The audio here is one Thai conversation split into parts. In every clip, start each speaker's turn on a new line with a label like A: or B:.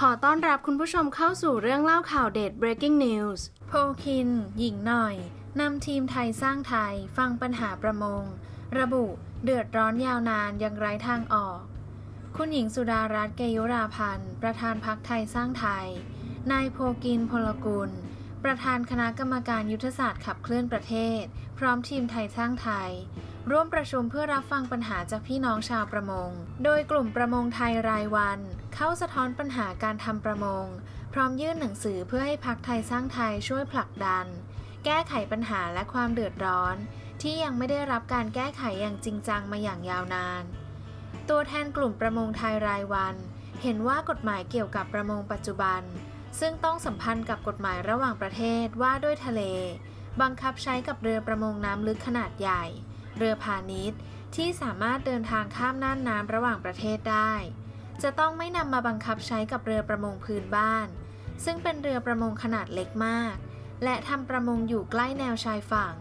A: ขอต้อนรับคุณผู้ชมเข้าสู่เรื่องเล่าข่าวเด็ด breaking news โพคิน หญิงหน่อย นำทีมไทยสร้างไทย ฟังปัญหาประมง ระบุ เดือดร้อนยาวนานยังไร้ทางออก คุณหญิงสุดารัตน์เกยุราพันธ์ ประธานพักไทยสร้างไทย นายโพกินพลกุล ประธานคณะกรรมการยุทธศาสตร์ขับเคลื่อนประเทศ พร้อมทีมไทยสร้างไทย ร่วมประชุมเพื่อรับฟังปัญหาจากพี่น้องชาวประมง โดยกลุ่มประมงไทยรายวัน เข้าสะท้อนปัญหาการทำประมง พร้อมยื่นหนังสือเพื่อให้พักไทยสร้างไทยช่วยผลักดัน แก้ไขปัญหาและความเดือดร้อน ที่ยังไม่ได้รับการแก้ไขอย่างจริงจังมาอย่างยาวนาน ตัวแทนกลุ่มประมงไทยรายวัน เห็นว่ากฎหมายเกี่ยวกับประมงปัจจุบัน ซึ่งต้องสัมพันธ์กับกฎหมายระหว่างประเทศว่าด้วยทะเล บังคับใช้กับเรือประมงน้ำลึกขนาดใหญ่ เรือพาณิชย์ ที่สามารถเดินทางข้ามน่านน้ำระหว่างประเทศได้ จะต้องไม่นำมาบังคับใช้กับเรือประมงพื้นบ้าน ซึ่งเป็นเรือประมงขนาดเล็กมาก และทำประมงอยู่ใกล้แนวชายฝั่ง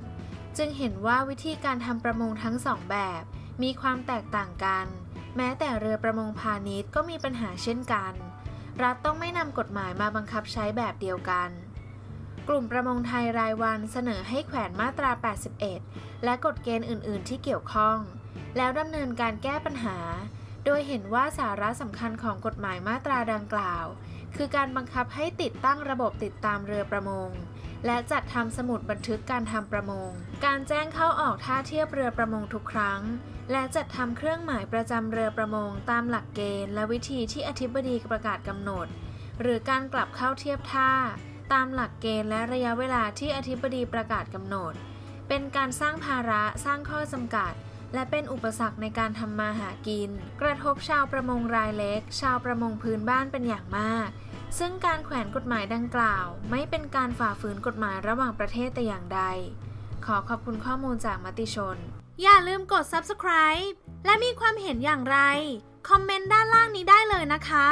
A: จึงเห็นว่าวิธีการทำประมงทั้งสองแบบ มีความแตกต่างกัน แม้แต่เรือประมงพาณิชย์ก็มีปัญหาเช่นกัน รัฐต้องไม่นำกฎหมายมาบังคับใช้แบบเดียวกัน กลุ่มประมงไทยรายวันเสนอให้แขวนมาตรา 81 และกฎเกณฑ์อื่น ๆ ที่เกี่ยวข้อง แล้วดำเนินการแก้ปัญหา โดยเห็นว่าสาระสำคัญของกฎหมายมาตราดังกล่าว คือการบังคับให้ติดตั้งระบบติดตามเรือประมง และจัดทำสมุดบันทึกการทำประมง การแจ้งเข้าออกท่าเทียบเรือประมงทุกครั้ง และจัดทำเครื่องหมายประจำเรือประมงตามหลักเกณฑ์ และวิธีที่อธิบดีประกาศกำหนด หรือการกลับเข้าเทียบท่า ตามหลักเกณฑ์และระยะเวลาที่อธิบดีประกาศกำหนด เป็นการสร้างภาระสร้างข้อจำกัด และเป็นอุปสรรคในการทำมาหากิน กระทบชาวประมงรายเล็ก ชาวประมงพื้นบ้านเป็นอย่างมาก ซึ่งการแขวนกฎหมายดังกล่าว ไม่เป็นการฝ่าฝืนกฎหมายระหว่างประเทศแต่อย่างใด ขอขอบคุณข้อมูลจากมติชน อย่าลืมกด subscribe และมีความเห็นอย่างไร คอมเมนต์ด้านล่างนี้ได้เลยนะคะ